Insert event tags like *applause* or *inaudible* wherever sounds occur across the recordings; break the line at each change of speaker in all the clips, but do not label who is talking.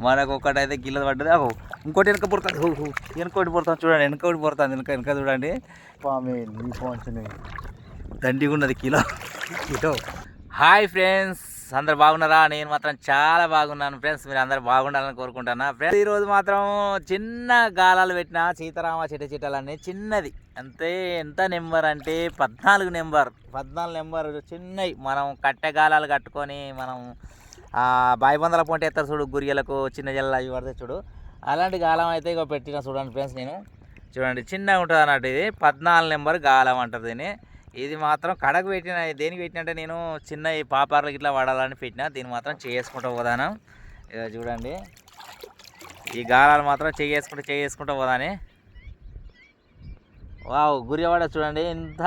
మనకు ఒకటైతే కిలో పడ్డది. అహో ఇంకోటి వెనక పుడుతుంది హో, హో. వెనకోటి పుడుతుంది చూడండి వెనకోటి పుడుతుంది వెనక వెనక చూడండి. పామే నీ పోంచుని దండిగా ఉన్నది కిలో. కిలో. హాయ్ ఫ్రెండ్స్ అందరు బాగున్నారా? నేను మాత్రం చాలా బాగున్నాను ఫ్రెండ్స్. మీరు అందరు బాగుండాలని కోరుకుంటున్నా. ఫ్రెండ్స్ ఈరోజు మాత్రం చిన్న గాలాలు పెట్టిన సీతారామ చిట చిట్టలన్నీ చిన్నది. అంతే ఎంత నెంబర్ అంటే పద్నాలుగు నెంబర్. పద్నాలుగు నెంబర్ చిన్నవి. మనం కట్టె గాలాలు కట్టుకొని మనం ఆ బాయి బందల పొంటి ఎత్తారు చూడు గురియలకు చిన్న జల్ల అవి పడతాయి చూడు. అలాంటి గాలం అయితే ఇక పెట్టిన చూడండి ఫ్రెండ్స్ నేను. చూడండి చిన్నగా ఉంటుంది అన్నట్టు ఇది. పద్నాలుగు నెంబర్ గాలం అంటారు దీన్ని. ఇది మాత్రం కడకు పెట్టిన దేనికి పెట్టిన అంటే నేను చిన్న ఈ పాపార్లకి ఇట్లా వాడాలని పెట్టిన దీన్ని మాత్రం చేసుకుంటూ పోదాను. ఇక చూడండి. ఈ గాలాలు మాత్రం చేసుకుంటూ చేసుకుంటూ పోదాని. వావ్ గురియవాడ చూడండి. ఎంత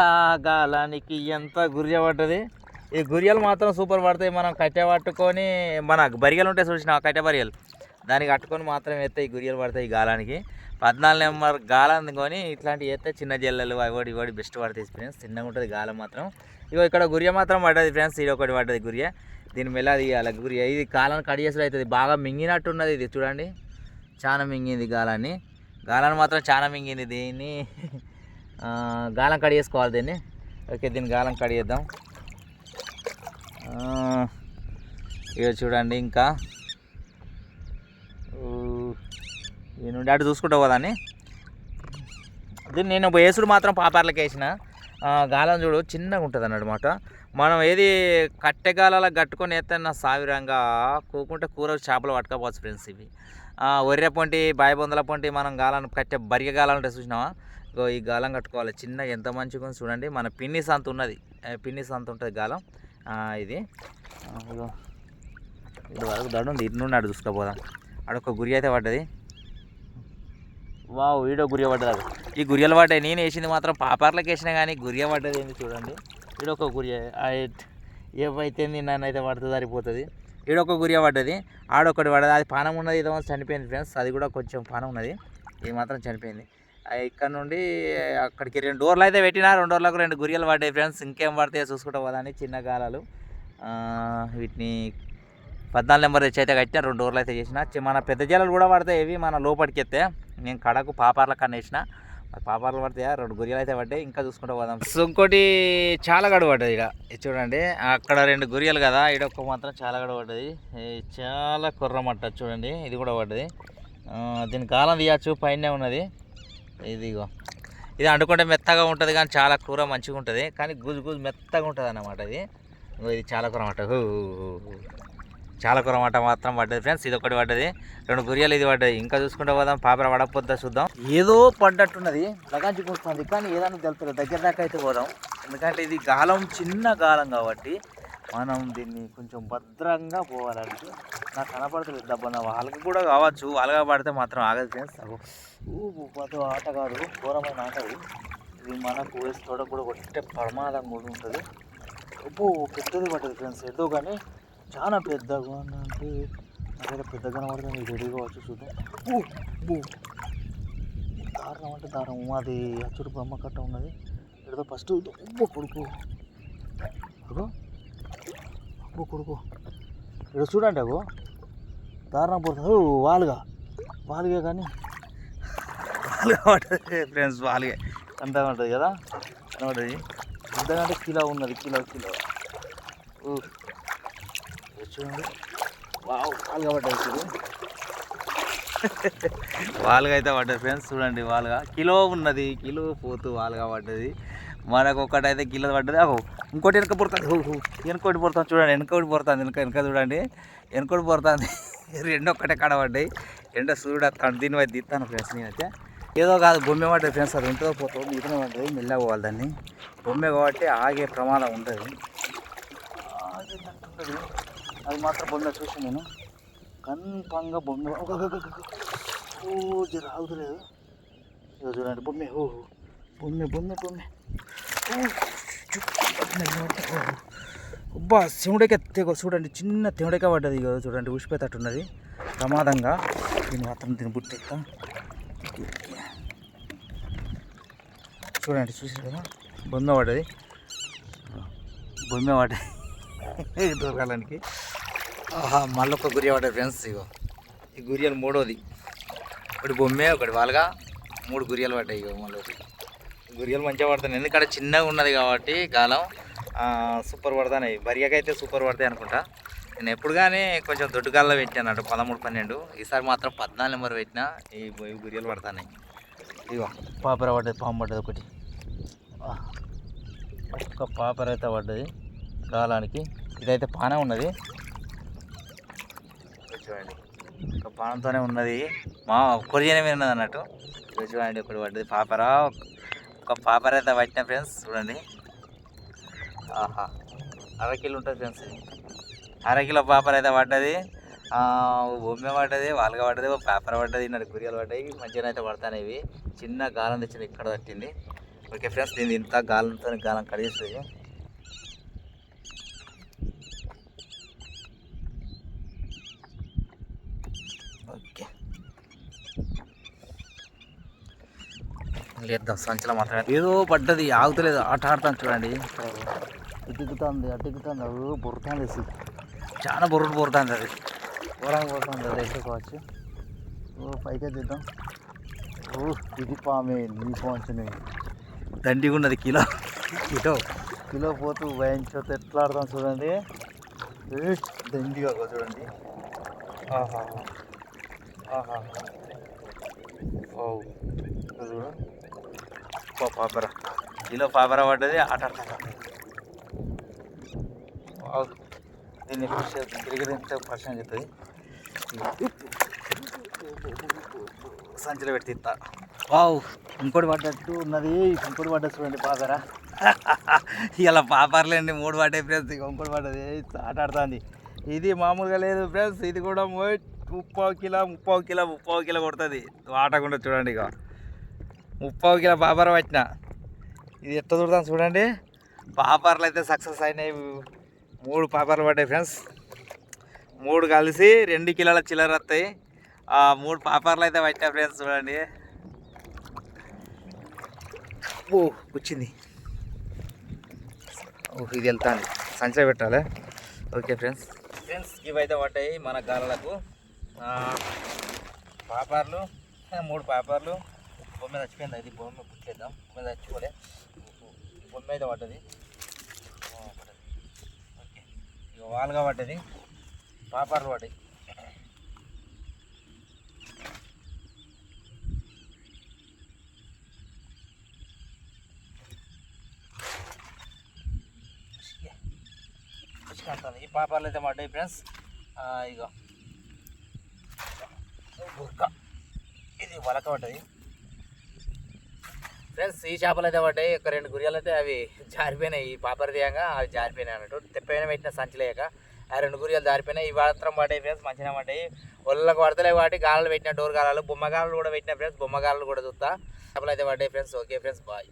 గాలానికి ఎంత గురియ పడ్డది. ఈ గురియలు మాత్రం సూపర్ పడతాయి. మనం కట్టె పట్టుకొని మన బరియలు ఉంటాయి చూసిన కట్టె బరియలు దానికి కట్టుకొని మాత్రం ఎత్తే ఈ గురియలు పడతాయి ఈ గాలానికి. పద్నాలుగు నెంబర్ గాలం కొని ఇట్లాంటివి వేస్తే చిన్న జల్లలు అవి ఇవి బెస్ట్ పడతాయి ఫ్రెండ్స్ చిన్నగా ఉంటుంది గాలం మాత్రం. ఇగో ఇక్కడ గురియ మాత్రం పడ్డది ఫ్రెండ్స్ ఇది ఒకటి పడ్డది గురియ. దీని మెల్ల తీయాలి గురియ. ఇది కాలం కడిగేసుడు అవుతుంది బాగా మింగినట్టు ఉన్నది ఇది చూడండి. చాలా మింగింది గాలాన్ని. గాలాన్ని మాత్రం చాలా మింగింది దీన్ని. గాలం గాలం కడిగేసుకోవాలి దీన్ని. ఓకే దీన్ని గాలం కడిగేద్దాం చేద్దాం. ఇక చూడండి ఇంకా. ఊ, ఈ నుండి అటు చూసుకుంటావు కదా అని? దీన్ని నేను వేసుడు మాత్రం పాపర్లకి వేసిన. గాలం చూడు చిన్నగా ఉంటుంది అన్నమాట. మనం ఏది కట్టె గాలాలకు కట్టుకొని వేస్తే నా సావిరంగా కూకుంటే కూర చేపలు పట్టుకోవచ్చు ఫ్రెండ్స్ ఇవి. ఒర్రె పొంటి బాయి బొందల పొంటి మనం గాలను కట్టే బరిగ గాలం అంటే చూసినావా? ఇగో ఈ గాలం కట్టుకోవాలి. చిన్న ఎంత మంచిగా చూడండి. మన పిన్ని సంత ఉన్నది. పిన్ని సంత ఉంటుంది గాలం. ఇది. ఇది వరకు దడు ఉంది. ఇటు నుండి అటు చూసుకోపోదాం. అడొక గురి అయితే పడ్డది. వావ్ ఈడో గురియ పడ్డది ఈ గురియలు పడ్డాయి నేను వేసింది మాత్రం పాపార్లకు వేసినా కానీ గురియ పడ్డది ఏంది చూడండి. ఈడొక గురియ ఏవైతే నన్ను అయితే పడుతుంది సరిపోతుంది. ఈడొక గురియ పడ్డది. ఆడొకటి పడ్డది. అది పానం ఉన్నది ఏదో చనిపోయింది ఫ్రెండ్స్ అది కూడా కొంచెం పానం ఉన్నది. ఇది మాత్రం చనిపోయింది. ఇక్కడ నుండి అక్కడికి రెండు డోర్లు అయితే పెట్టినా రెండు డోర్లకు రెండు గురియలు పడ్డాయి ఫ్రెండ్స్. ఇంకేం పడతాయో చూసుకుంటా పోదాని చిన్న గాలాలు. వీటిని పద్నాలుగు నెంబర్ తెచ్చి అయితే కట్టిన రెండు డోర్లు అయితే చేసిన. మన పెద్ద జల్లలు కూడా పడతాయి ఇవి మన లోపలికి ఎత్తే. నేను కడకు పాపార్ల కన్నా వేసిన. పాపార్లు పడతాయా? రెండు గురియలు అయితే పడ్డాయి. ఇంకా చూసుకుంటూ పోదాం. సో ఇంకోటి చాలా గడు పడ్డది ఇక చూడండి అక్కడ రెండు గురియలు కదా ఈడ ఒక్క మాత్రం చాలా గడు పడ్డది చాలా కుర్రమట్ట చూడండి ఇది కూడా పడ్డది. దీని కాలం తీయచ్చు పైన ఉన్నది. ఇదిగో. ఇది అండుకుంటే మెత్తగా ఉంటుంది కానీ చాలా కూర మంచిగా ఉంటుంది. కానీ గుజు గుజు మెత్తగా ఉంటుంది అన్నమాట ఇది ఇది చాలా కూర అన్నమాట. చాలా కూర మాట మాత్రం పడ్డది ఫ్రెండ్స్. ఇది ఒకటి పడ్డది. రెండు గురియాలు ఇది పడ్డది. ఇంకా చూసుకుంటే పోదాం. పాపర పడకపోద్దా చూద్దాం. ఏదో పడ్డట్టున్నది. లగాంచుకుంటుంది కానీ ఏదైనా తెలుపుతుంది దగ్గర దాకా అయితే పోదాం. ఎందుకంటే ఇది గాలం చిన్న గాలం కాబట్టి మనం దీన్ని కొంచెం భద్రంగా పోవాలంటే నాకు కనపడుతుంది దెబ్బ వాళ్ళకి కూడా కావచ్చు. వాళ్ళగా పడితే మాత్రం ఆగదు ఫ్రెండ్స్. ఊ ఆట ఆటగాడు ఘోరమైన ఆట ఇది ఇది మనకు వేసి తోడ కూడా కొట్టే ప్రమాదం కూడా ఉంటుంది. ఉప్పు పెద్దది పట్టదు ఫ్రెండ్స్. ఏదో కానీ చాలా పెద్దగా అంటే నాకైతే పెద్దగా కనబడుతుంది మీకు రెడీగా వచ్చి చూద్దాం. ఊ, దారుణం అంటే దారుణం. అది అచ్చుడు బొమ్మ కట్ట ఉన్నది. ఏదో ఫస్ట్ ఉప్పు కొడుకు. అగో ఉప్పు కొడుకు. ఇక్కడ చూడండి అగో. దారుణం పడుతుంది వాలుగా. వాలుగా కానీ. వాలుగా ఉంటుంది ఫ్రెండ్స్ వాలుగా. అంత ఉంటుంది కదా? కనబడుతుంది అంతకంటే కిలో ఉన్నది కిలో కిలో. చూడండి. వావ్ వాలుగా పడ్డది *laughs* వాలుగా అయితే పడ్డది ఫ్రెండ్స్ చూడండి వాలుగా. కిలో ఉన్నది కిలో పోతూ వాలుగా పడ్డది. మనకు ఒకటైతే కిలో పడ్డది. అహో ఇంకోటి వెనక పుడుతుంది వెనుకోటి పుడుతుంది చూడండి వెనుకోటి పుడుతుంది వెనక వెనుక చూడండి. వెనుకోటి పుడుతుంది రెండు ఒక్కటే కాడ పడ్డాయి. ఎండ సూర్యుడు వస్తాడు దీని వైపు తీస్తాను ఫ్రెండ్స్ నేనైతే. ఏదో కాదు బొమ్మె పడ్డది ఫ్రెండ్స్ అది. ఉంటుందో పోతుందో మిగతా పడ్డది. మెల్లగా పోవాలి దాన్ని. బొమ్మె కాబట్టి ఆగే ప్రమాదం ఉంటుంది అది మాత్రం బొమ్మ చూసి నేను. కన్ఫామ్గా బొమ్మ ఒక, ఒక, ఒక, ఒక. ఓ జర ఆగుతలేదు ఇదో చూడండి బొమ్మె. ఓ బొమ్మె బొమ్మె బొమ్మె. అబ్బా శివుడికే తెగ చూడండి చిన్న తెవుడికే పడ్డది ఇగో చూడండి ఉసిపోయేటట్టున్నది ప్రమాదంగా దీన్ని మాత్రం దీన్ని బుట్టెత్తా. చూడండి చూసారు కదా? బొమ్మ పడ్డది. బొమ్మ పడ్డది. దొరకాలనికి. ఆహా మళ్ళీ ఒక గురి పడ్డది ఫ్రెండ్స్ ఇగో. ఈ గురియలు మూడోది. ఒకటి బొమ్మే ఒకటి వాళ్ళగా మూడు గురియలు పడ్డాయి ఇగో మళ్ళీ గురియలు మంచిగా పడుతున్నాయి ఎందుకంటే చిన్నగా ఉన్నది కాబట్టి గాలం సూపర్ సూపర్ పడుతున్నాయి అయితే సూపర్ పడతాయి అనుకుంటా. నేను ఎప్పుడు కానీ కొంచెం దొడ్డుగాల్లో పెట్టాను అన్నట్టు పదమూడు పన్నెండు. ఈసారి మాత్రం పద్నాలుగు నెంబర్ పెట్టినా ఈ గురియలు పడుతున్నాయి ఇగో పాపర పడ్డది పాము పడ్డది ఒకటి. ఒక పాపర అయితే పడ్డది గాలానికి ఇదైతే పాన ఉన్నది. చూడండి. ఒక పానంతోనే ఉన్నది. మా కొరిజన మీద ఉన్నది అన్నట్టు. చూడండి ఒకటి పడ్డది పాపర. ఒక పాపర అయితే పట్టిన ఫ్రెండ్స్ చూడండి. ఆహా. అరకిలో ఉంటుంది ఫ్రెండ్స్. అరకిలో పాపర్ అయితే పడ్డది. ఆ, బొమ్మె పడ్డది వాళ్ళగా పడ్డది పేపర్ పడ్డది నాడు గురియాలు పడ్డాయి మంచిగా అయితే పడతాయి ఇవి. చిన్న గాలం తెచ్చింది ఇక్కడ తట్టింది. ఓకే ఫ్రెండ్స్ దీన్ని ఇంత గాలంతో గాలం కడిగిస్తుంది ఓకే. లేద్దాం సంచలో మాత్రమే. ఏదో పడ్డది ఆగుతలేదు ఆట ఆడతాను చూడండి. ఇటుకుతుంది అటుకుతుంది. అవి బుర్రుతుంది అసలు. చాలా బుర్రుడు బుర్రుతుంది అది. ఘోరంగా పోతుంది అది ఎట్టుకోవచ్చు ఓ పైకే తీద్దాం ఓ ఇది పామే నీ పోంచుని దండిగా ఉన్నది కిలో. కిలో. కిలో పోతూ వేయించోతే ఎట్లా ఆడతాం చూడండి దండిగా చూడండి. ఆహా. ఆహా. ఓ చూడు పాపర. కిలో పాపర పడ్డది ఆట ఆడుతాను వావ్. దీన్ని పుష్ తిరిగి తింటే పరిచయం చెప్తుంది. సంచిలో పెట్టి ఇస్తా. వావ్ ఇంకోటి పడ్డట్టు ఉన్నది. ఇంకోటి పడ్డది చూడండి పాపరా. *laughs* ఇలా పాపర్లేండి మూడు పడ్డాయి ఫ్రెండ్స్. ఇక ఇంకోటి పడ్డది. ఆట ఆడుతుంది. ఇది మామూలుగా లేదు ఫ్రెండ్స్. ఇది కూడా ముప్పావు కిలో ముప్పావు కిలో ముప్పావు కిలో కొడుతుంది. ఆటకుండా చూడండి ఇక ముప్పావు కిలో పాపర పట్టిన. ఇది ఎట్లా చూడతాను చూడండి. పాపర్లు అయితే సక్సెస్ అయినాయి. మూడు పాపర్లు పడ్డాయి ఫ్రెండ్స్. మూడు కలిసి రెండు కిలోల చిల్లర వస్తాయి. ఆ మూడు పాపర్లు అయితే పట్టినా ఫ్రెండ్స్ చూడండి. ఓ వచ్చింది. ఓ ఇది వెళ్తాను సంచలో పెట్టాలి? Okay friends. ఫ్రెండ్స్ ఇవైతే పడ్డాయి మన గాలకు పాపర్లు. మూడు పాపర్లు. బొమ్మ చచ్చిపోయింది. అది బొమ్మ పుట్టేద్దాం. బొమ్మ చచ్చిపోలే. బొమ్మ అయితే పడ్డది ఆ, పడ్డది. ఓకే ఇక వాలుగా పడ్డది పాపర్లు పడ్డాయి ఈ పాపర్లు అయితే పడ్డాయి ఫ్రెండ్స్. ఇక బుర్క ఇది వలక పడ్డది ఫ్రెండ్స్ ఈ చేపలు అయితే పడ్డాయి. ఒక రెండు గురియాలు అయితే అవి జారిపోయినాయి. ఈ పాపర్దీయంగా అవి జారిపోయినాయి అన్నట్టు. తెప్పైన పెట్టిన సంచలేక ఆ రెండు గురియాలు జారిపోయినాయి. ఈ మాత్రం పడ్డాయి ఫ్రెండ్స్ మంచిగా పడ్డాయి. ఒళ్ళకు పడతలే వాటి గాలాలు పెట్టిన డోర్ గాలాలు బొమ్మగాలు కూడా పెట్టిన ఫ్రెండ్స్ బొమ్మగాలు కూడా చూస్తా. చేపలు అయితే పడ్డాయి ఫ్రెండ్స్. Okay friends bye.